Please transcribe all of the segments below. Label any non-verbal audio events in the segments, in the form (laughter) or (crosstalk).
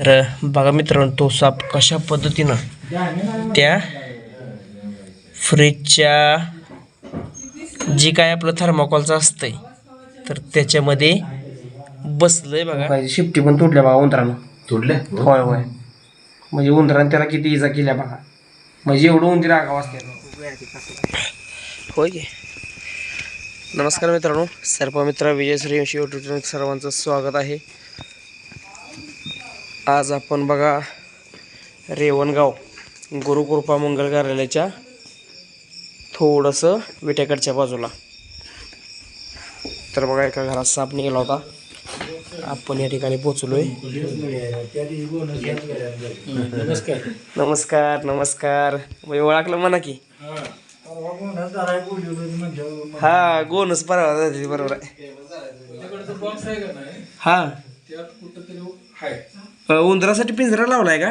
तर बघा मित्रांनो तो साप कशा पद्धतीनं त्या फ्रीजच्या जी काय आपलं थर्माकॉलचं असतंय तर त्याच्यामध्ये बसलंय बघा. शिफ्टी पण तुटल्या बघा उंदरानं. तोडले होय होय. म्हणजे उंदरानं त्याला किती इजा केल्या बघा. म्हणजे एवढं उंदीर आगाव असते. होय की. नमस्कार मित्रांनो सर्प मित्र विजय सूर्यवंशी यूट्यूब चॅनल सर्वांचं स्वागत आहे. आज आपण बघा रेवणगाव गुरुकृपा मंगल कार्यालयाच्या थोडंसं विट्याकडच्या बाजूला. तर बघा एका घरात साप निघाला होता. आपण या ठिकाणी पोचलोय नमस्कार नमस्कार. म्हणजे ओळखलं म्हणा की. हा गोनच परवा जाते बरोबर आहे. हा. अ, उंदरासाठी पिंजरा लावलाय का?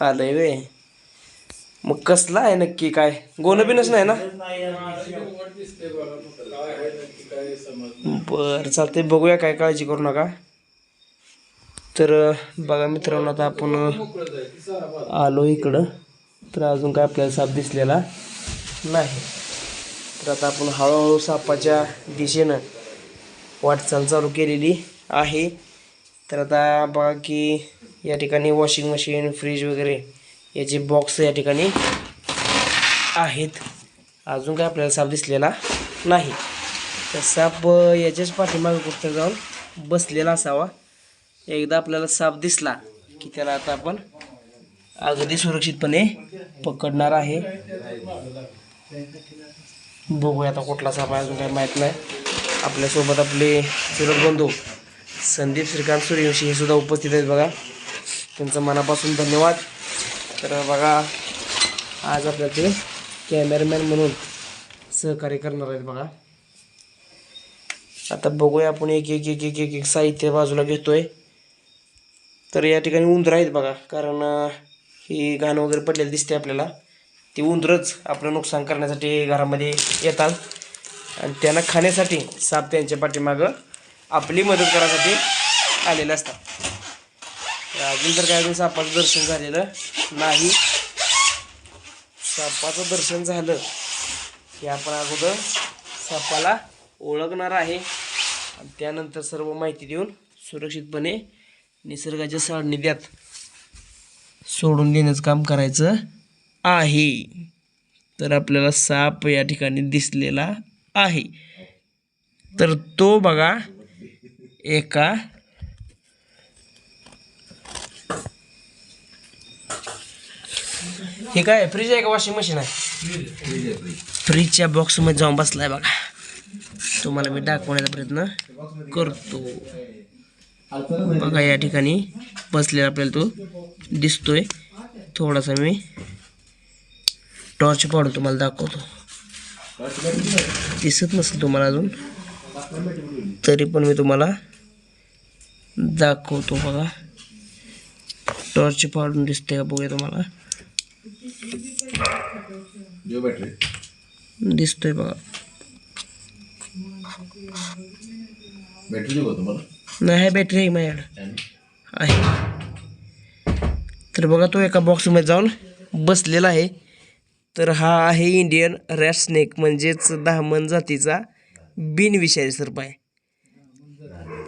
आलंय. वे मग कसला आहे नक्की काय? गोन बिनच नाही ना? बर चालतंय बघूया काय काळजी करू नका. तर बघा मित्रांनो आता आपण आलो इकडं. तर अजून काय आपल्याला साप दिसलेला नाही. तर आता आपण हळूहळू सापाच्या दिशेनं वाटचाल चालू केलेली आहे. तर आता बघा की या ठिकाणी वॉशिंग मशीन फ्रीज वगैरे याचे बॉक्स या ठिकाणी आहेत. अजून काय आपल्याला साप दिसलेला नाही. तर साप याच्याच पाठीमागे कुठं जाऊन बसलेला असावा. एकदा आपल्याला साप दिसला की त्याला आता आपण अगदी सुरक्षितपणे पकडणार आहे. बघूया आता कुठला साप आहे अजून काही माहीत नाही. आपल्यासोबत आपले चुलत बंधू संदीप श्रीकांत सूर्यवंशी हे सुद्धा उपस्थित आहेत बघा. त्यांचं मनापासून धन्यवाद. तर बघा आज आपल्या ते कॅमेरामॅन म्हणून सहकार्य करणार आहेत बघा. आता बघूया आपण एक एक एक एक एक एक साहित्य बाजूला घेतोय. तर या ठिकाणी उंदरं आहेत बघा कारण ही गाणं वगैरे पडलेली दिसते आपल्याला. ती उंदरच आपलं नुकसान करण्यासाठी घरामध्ये येतात. आणि त्यांना खाण्यासाठी साप त्यांच्या पाठीमागं आपली मदत करायसाठी आलेले असतात. अजून तर काय अजून सापाचं दर्शन झालेलं नाही. सापाचं दर्शन झालं की आपण अगोदर सापाला ओळखणार आहे. आणि त्यानंतर सर्व माहिती देऊन सुरक्षितपणे निसर्गाच्या सान्निध्यात सोडून देण्याचं काम करायचं आहे. तर आपल्याला साप या ठिकाणी दिसलेला आहे. तर तो बघा एका हे काय फ्रीज आहे का वॉशिंग मशीन आहे? फ्रीजच्या बॉक्समध्ये जाऊन बसलाय बघा. तुम्हाला मी दाखवण्याचा प्रयत्न करतो. बघा या ठिकाणी बसलेला आपल्याला तो दिसतोय. थोडासा मी टॉर्च पाडून तुम्हाला दाखवतो. दिसत नसेल तुम्हाला अजून? तरी पण मी तुम्हाला दाखवतो बघा. टॉर्च पाडून दिसते का बघूया तुम्हाला. दिसतोय बघा. बॅटरी नाही बॅटरी आहे माझ्याकडे. आहे. तर बघा तो एका बॉक्समध्ये जाऊन बसलेला आहे. तर हा आहे इंडियन रॅट स्नेक म्हणजेच दहामन जातीचा बिनविषारी सर्प आहे.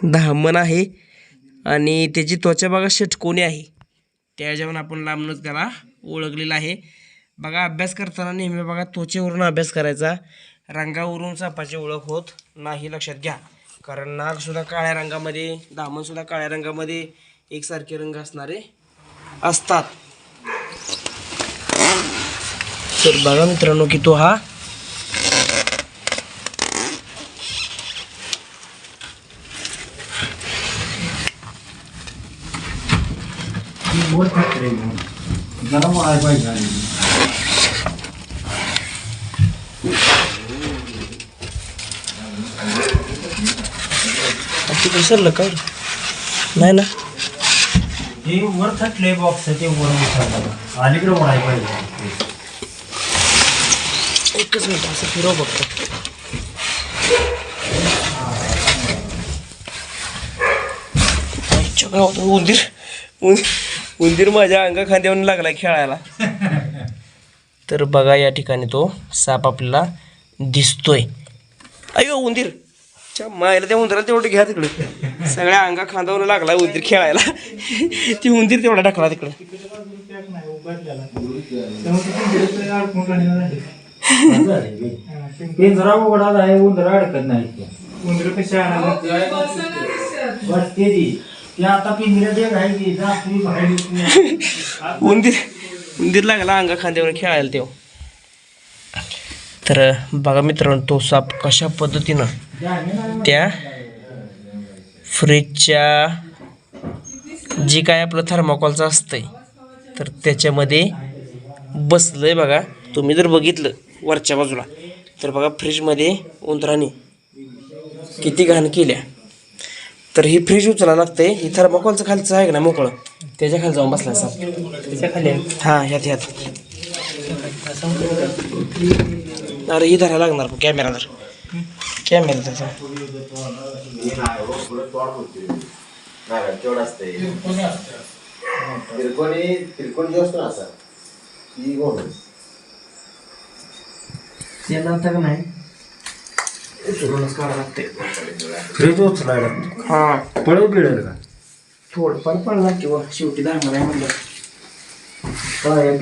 दहामन आहे आणि त्याची त्वचा बघा षटकोनी आहे. त्याच्यावर आपण लांबनच त्याला ओळखलेला आहे. बघा अभ्यास करताना नेहमी बघा त्वचेवरून अभ्यास करायचा. रंगावरून सापाची ओळख होत नाही लक्षात घ्या. कारण नागसुद्धा काळ्या रंगामध्ये दामनसुद्धा काळ्या रंगामध्ये एकसारखे रंग असणारे असतात. तर बघा मित्रांनो की तो हा तिकडे सरलं काय नाही ना। हे वर थटले बॉक्स ते वर उचललं अलीकडे पाहिजे. एकच मिनिट असं फिरव बघतो उंदीर उंदीर माझ्या अंगा खांद्यावर लागला खेळायला. (laughs) तर बघा या ठिकाणी तो साप आपल्याला दिसतोय. अयो उंदीर. च्या मायला त्या उंदराला तेवढं घ्या तिकडे. सगळ्या अंगा खांद्यावर लागला उंदीर खेळायला. (laughs) ती उंदीर तेवढा टाकला तिकडे. पिंजरा उघडा आहे उंदर अडकत नाही उंदर कशी वाटते ती ती. आता पिंजऱ्यात एक आहे की जाती बाहेर येत नाही. उंदीर उंदीर लागला अंगा खांद्यावर खेळायला तेव्हा तर बघा मित्रांनो तो साप कशा पद्धतीनं त्या फ्रीजच्या जी काय आपलं थर्माकॉलचं असतंय तर त्याच्यामध्ये बसलंय बघा. तुम्ही जर बघितलं वरच्या बाजूला. तर बघा फ्रीजमध्ये उंदराने किती घाण केल्या. तर ही फ्रीज उचलायला लागते ही थर्माकॉलचं खालचं आहे का ना मोकळं? त्याच्याखाली जाऊन बसला साप त्याच्याखाली हां ह्यात ह्यात. अरे ही धरायला लागणार कॅमेरा धर. कॅमेरा त्याचा तेवढं असते तिरकोणी तिरकोण जो असतो ना असा ती गोड त्याला आता का नाही उचलूनच काढावं लागते. फ्रीज उचलायला हां. पळव पिळेल का? थोडंफार पडणार किंवा शेवटी धारणार आहे म्हणलं. काय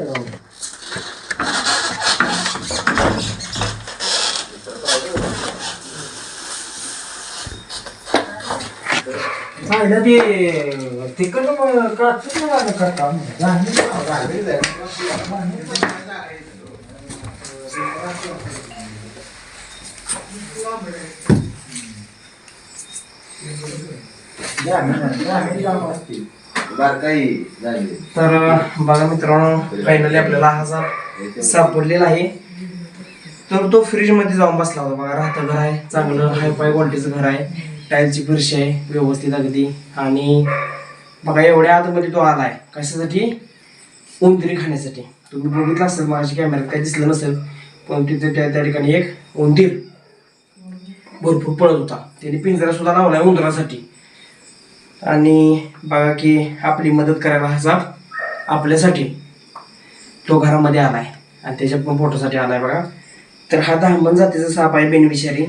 बियात बियात बियात. पाहिलं ते तिकडं काच करता बारकाई झाली तर बघा मित्रांनो फायनली आपल्याला हा साप सापडलेला आहे. तर तो फ्रीजमध्ये जाऊन बसला होता. बघा राहतं घर आहे चांगलं हाय फाय क्वालिटीचं घर आहे. टाईलची फरशी आहे व्यवस्थित अगदी. आणि बघा एवढ्या आतमध्ये तो आलाय. कशासाठी? उंदरी खाण्यासाठी. तुम्ही बघितलं असेल माझ्या कॅमेऱ्यात काही दिसलं नसेल पण तिथे त्या त्या ठिकाणी एक उंदीर भरपूर पळत होता. त्याने पिंजरा सुद्धा लावलाय उंदरासाठी. आणि बघा की आपली मदत करायला हा साप आपल्यासाठी तो घरामध्ये आलाय. आणि त्याच्या पण फोटोसाठी आलाय बघा. तर हा दहामन जातीचा साप आहे बेनिफिशरी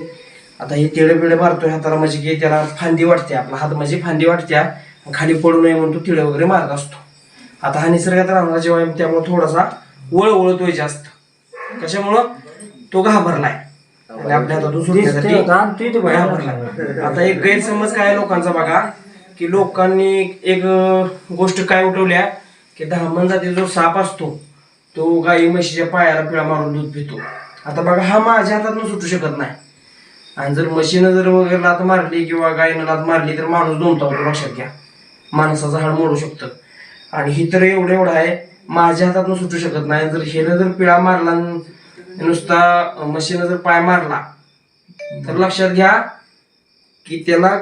आता हे तिळे बिळे मारतोय हाताला म्हणजे की त्याला फांदी वाटते. आपला हात म्हणजे फांदी वाटत्या खाली पडू नये म्हणून तो तिळे वगैरे मारत असतो. आता हा निसर्गात राहणारा जेव्हा आहे, त्यामुळे थोडासा वळ वळतोय जास्त. कशामुळं? तो घाबरलाय. आणि आपल्या हातातून सुटण्यासाठी घाबरलाय. आता एक गैरसमज काय आहे लोकांचा बघा. की लोकांनी एक गोष्ट काय उठवल्या की धामण जाती जो साप असतो तो गाई म्हशीच्या पायाला पिळा मारून दूध पितो. आता बघा हा माझ्या हातातून सुटू शकत नाही. आणि जर म्हशीनं जर वगैरे लात मारली किंवा गायीनं लात मारली तर माणूस दोनता होतो लक्षात घ्या. माणसाचं हाड मोडू शकतं. आणि ही तर एवढं एवढं आहे माझ्या हातातून सुटू शकत नाही. जर हेनं जर पिळा मारला नुसता म्हशीनं जर पाय मारला तर लक्षात घ्या की त्याला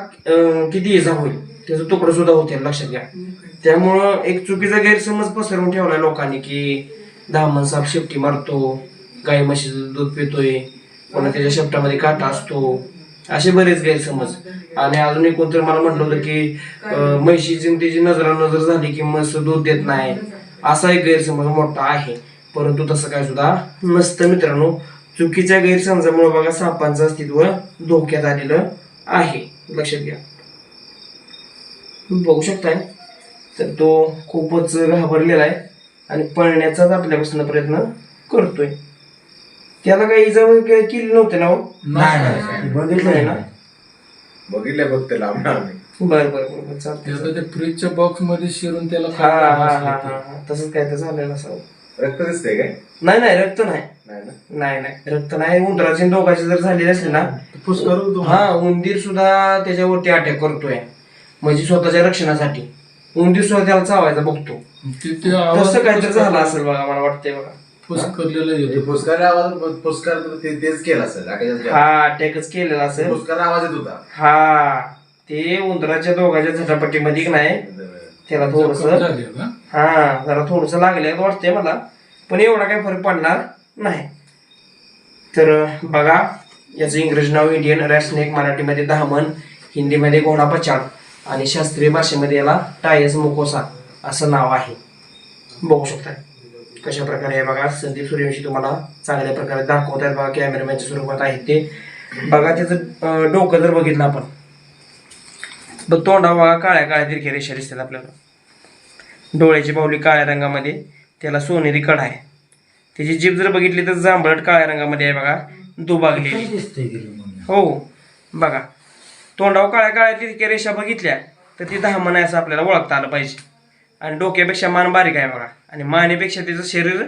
किती इजा होईल. त्याचा तुकडा सुद्धा होतील लक्षात घ्या. त्यामुळं एक चुकीचा गैरसमज पसरवून ठेवलाय लोकांनी की दामन साप शेपटी मारतो गाई म्हशीचं दूध पितोय पुन्हा त्याच्या शेपटामध्ये काटा असतो असे बरेच गैरसमज. आणि अजून एक कोणतरी मला म्हटलं होतं की म्हशीची आणि त्याची नजरा नजर झाली की म्हस दूध देत नाही असा एक गैरसमज मोठा आहे. परंतु तसं काय सुद्धा नसतं मित्रांनो. चुकीच्या गैरसमजामुळे बघा सापांचं अस्तित्व धोक्यात आलेलं आहे. लक्षात घ्या. तुम्ही बघू शकताय. तर तो खूपच घाबरलेला आहे आणि पळण्याचाच आपल्यापासून प्रयत्न करतोय. त्याला काही इजा वगैरे केली नव्हती ना हो? नाही बघितलंय ना? बघितलं बघ त्याला आम्ही बरं बरं बरं चालतंय ते आता ते फ्रीजच्या बॉक्समध्ये शिरून त्याला हा हा हा हा हा. तसंच काय तर झालेलं असावं रक्त दिसतंय काय? नाही नाही रक्त नाही. नाही ना? नाही नाही. रक्त नाही. उंदराची आणि दोघांची जर झालेली असली ना फुसकर हा उंदीर सुद्धा त्याच्यावरती अटॅक करतोय. म्हणजे स्वतःच्या रक्षणासाठी. उंदीर सुद्धा त्याला चावायचा बघतो. ते ते आवाज तसं काहीतरी झालं असेल बघा मला वाटतंय बघा. पुष्करलेला ते येतो. पुष्कर आवाज पुष्कर ते तेच केला आकाशात हा अटॅकच केलेला असेल. पुष्कर आवाज येत होता. हा ते उंदराच्या दोघांच्या झटापटीमध्ये की नाही त्याला थोडस झाले का हा जरा थोडस लागलं वाटतंय मला. पण एवढा काही फरक पडणार नाही. तर बघा याचं इंग्रजी नाव इंडियन रॅस्नेक मराठीमध्ये दहामन हिंदीमध्ये घोडा पचाड आणि शास्त्रीय भाषेमध्ये याला टायस मुकोसा असं नाव आहे. बघू शकता कशा प्रकारे आहे बघा संदीप सूर्यवंशी तुम्हाला चांगल्या प्रकारे दाखवत आहेत बघा कॅमेरामॅनच्या स्वरूपात आहेत ते. बघा त्याचं डोकं जर बघितलं आपण बघ तोंडा बघा काळ्या काळ्या तिरख्या रेषा दिसतात आपल्याला. डोळ्याची बाहुली काळ्या रंगामध्ये त्याला सोनेरी कड आहे. त्याची जीभ जर बघितली तर जांभळट काळ्या रंगामध्ये आहे बघा दुबागलेली दिसतंय गेली म्हणून हो बघा. तोंडावर काळ्या काळ्या तिरक्या रेषा बघितल्या तर ती दहा मन असं आपल्याला ओळखता आलं पाहिजे. आणि डोक्यापेक्षा मान बारीक आहे बघा. आणि मानेपेक्षा त्याचं शरीर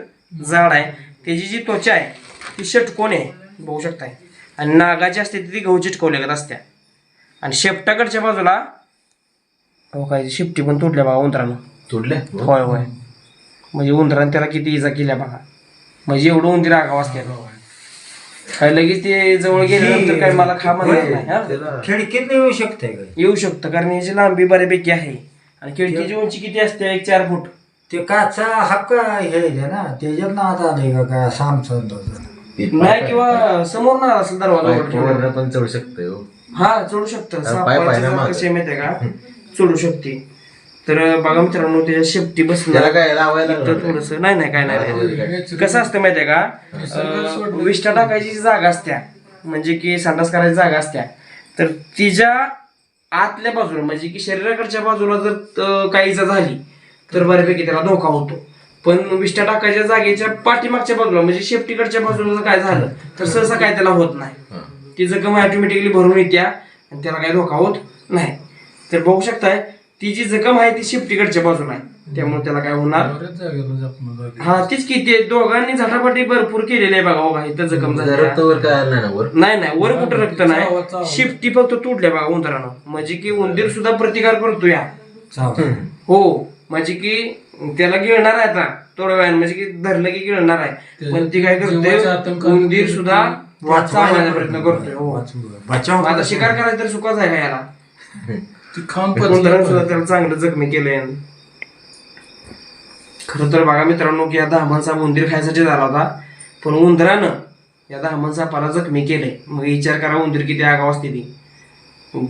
जाड आहे. त्याची जी त्वचा आहे ती षटकोन आहे बघू शकताय. आणि नागाची असते ती गहू चिटकवल्या गत असत्या. आणि शेपटाकडच्या बाजूला हो काय शेपटी पण तुटल्या बघा उंदरानं. तोडले होय होय. म्हणजे उंदरानं त्याला किती इजा केल्या बघा. म्हणजे एवढं उंदीर आगाव असते काय लगेच ते जवळ गेल्यानंतर काय मला खा म्हणणार नाही हा? खिडकीत येऊ शकते का? येऊ शकतं कारण याची लांबी बऱ्यापैकी आहे. आणि खिडकीची उंची किती असते? एक चार फूट. ते काचा हक्क हे आहे ना त्याच्यात ना आता आले का काय? सॅमसंग नाही किंवा समोर ना असेल दरवाजा. पण चढू शकतोय हो. हा चढू शकतं. पाय- पाय ना सापाची मागं. कशी माहितीये का? चढू शकते. तर बघा मित्रांनो त्याच्या शेपटी त्याला बसणार काय लावायला तर थोडस. नाही नाही काय नाही कसं असतं माहितीये का? अं, विष्ठा टाकायची जागा असत्या. म्हणजे की संडास करायची जागा असत्या. तर तिच्या आतल्या बाजूला म्हणजे की शरीराकडच्या बाजूला जर अं, काही इजा झाली तर बऱ्यापैकी त्याला धोका होतो. पण विष्ठा टाकायच्या जागेच्या पाठीमागच्या बाजूला म्हणजे शेपटीकडच्या बाजूला जर काय झालं तर सहसा काय त्याला होत नाही. ती जखम ऑटोमॅटिकली भरून येत्या आणि त्याला काही धोका होत नाही. तर बघू शकताय ती जी जखम आहे ती शेपटीकडच्या बाजूला आहे. त्यामुळे त्याला काय होणार? हा तीच की ते दोघांनी झटापटी भरपूर केलेली आहे बघा बघा इथं जखम झाली आहे. रक्तवर काय नाही ना वर? नाही नाही वर कुठं रक्त नाही. शिफ्टी फक्त तुटल्या बघा उंदरानं. म्हणजे की उंदीर सुद्धा प्रतिकार करतो या. हो म्हणजे की त्याला गिळणार आहे आता थोड्या वेळाने म्हणजे की धरलं की गिळणार आहे. पण ती काय करते उंदीर सुद्धा वाचवायचा प्रयत्न करतोय हो. आता शिकार करायचा तर सुखाच आहे का याला? ती खाऊन सुद्धा त्याला चांगलं जखमी केलंय. खरं तर बघा मित्रांनो की या दहामन साप उंदीर खायसाठी झाला होता. पण उंदरानं या दहामन सापाला जखमी केलंय. मग विचार करा उंदीर किती आगाव असते ती.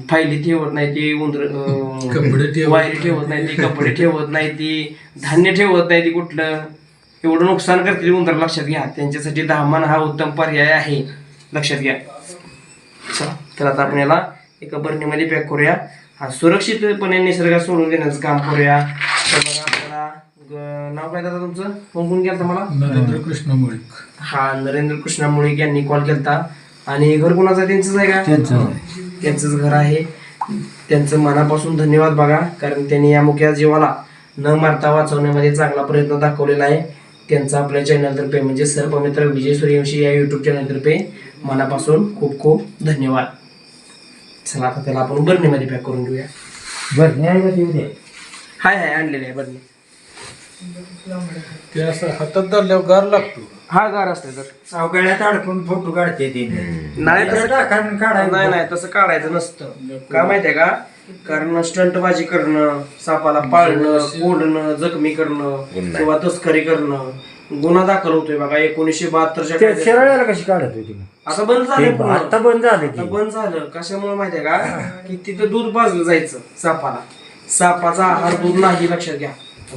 फायली ठेवत नाही ती उंदर वायरी ठेवत नाही ती कपडे (laughs) ठेवत नाही ती धान्य ठेवत नाही ती कुठलं. एवढं नुकसान करते उंदर लक्षात घ्या. त्यांच्यासाठी दहामन हा उत्तम पर्याय आहे. लक्षात घ्या. चला तर आता आपण याला एका बरणीमध्ये पॅक करूया. हा सुरक्षितपणे निसर्गात सोडून देण्याचं काम करूया. तर बघा आपल्याला ग- नाव काय दादा तुमचं? कोण कोण गेलं मला? नरेंद्र कृष्ण मुळीक. हा नरेंद्र कृष्णा मुळीक यांनी कॉल केलता. आणि घर कुणाचं? त्यांचंच आहे का? त्यांचं. त्यांचंच घर आहे. त्यांचं मनापासून धन्यवाद बघा कारण त्यांनी या मुख्या जीवाला न मारता वाचवण्यामध्ये चांगला प्रयत्न दाखवलेला आहे. त्यांचा आपल्या चॅनलतर्फे म्हणजे सर्पमित्र विजय सूर्यवंशी या युट्यूब चॅनलतर्फे मनापासून खूप खूप धन्यवाद. चला आता त्याला आपण बरणीमध्ये पॅक करून घेऊया. बरं न्याय का येऊ दे हाय हाय आणलेले आहे बरणी ते असं हातात धरल्यावर गार लागतो. हा गार असते तर. सावकाळ्यात अडकून फोटो काढते ते. नाही तसं टाकायला काढायला नाही नाही तसं काढायचं नसतं. का माहितीये का? कारण स्टंटबाजी करणं सापाला पाळणं कोडणं जखमी करणं किंवा तस्करी करणं गुन्हा दाखल होतोय बघा. एकोणीसशे बहात्तरच्या ते कायद्यात. शिराळ्याला कशी काढत होती आता बंद ते झालं. आता बंद झालं की. बंद झालं. कशामुळे माहितीये का? की तिथं दूध पाजलं जायचं सापाला. सापाचा आहार दूध नाही लक्षात घ्या.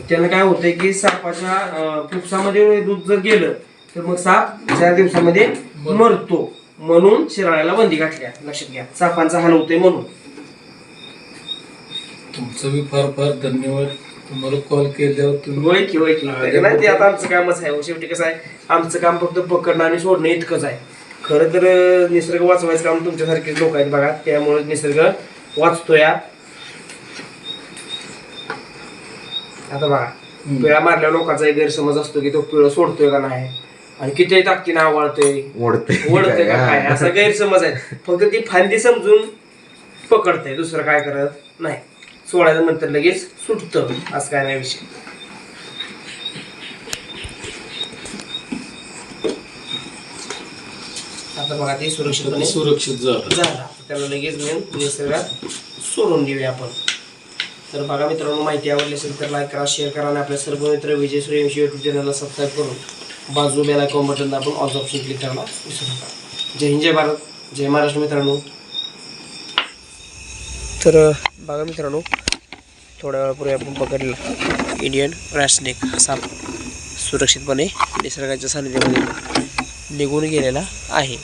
त्यानं काय होतंय की सापाच्या अं, फुफ्सामध्ये दूध जर गेलं तर मग साप चार दिवसामध्ये मरतो. म्हणून शिराळ्याला बंदी घातल्या. लक्षात घ्या. सापांचा हाल होतोय म्हणून. तुमचं बी फार फार धन्यवाद. तुम्हाला कॉल केल्यावर तुम्ही होय की नाही ते आता आमचं कामच आहे हो. शेवटी कसं आहे? आमचं काम फक्त पकडणं आणि सोडणं इतकंच आहे. खरं तर निसर्ग वाचवायचं काम तुमच्यासारखे लोक आहेत बघा. त्यामुळे निसर्ग वाचतोय हा. आता बघा पिळा मारल्या लोकांचा एक गैरसमज असतो की तो पिळं सोडतोय का नाही? आणि किती ताकदीने आवळतोय. ओढते ओढतोय का काय? असा गैरसमज आहे. फक्त ती फांदी समजून पकडते दुसरं काय करत नाही. सोडायचं म्हणतात लगेच सुटतं. असं काय नाही विषय. आता बघा ते सुरक्षितपणे सुरक्षित झालं. झाला. त्याला लगेच नेऊन निसर्गात सोडून देऊया आपण. तर बघा मित्रांनो माहिती आवडली असेल तर लाईक करा शेअर करा आणि आपल्या सर्व मित्र विजय सूर्यवंशी यूट्यूब चॅनलला सबस्क्राईब करून बाजू बेल आयकॉन बटन दाबून ऑल ऑप्शन क्लिक करायला विसरू नका. जय हिंद जय भारत जय महाराष्ट्र मित्रांनो. तर बघा मित्रांनो थोड्या वेळापूर्वी आपण पकडलं इंडियन रॅस्नेक साप सुरक्षितपणे निसर्गाच्या सानिध्यामध्ये निघून गेलेला आहे.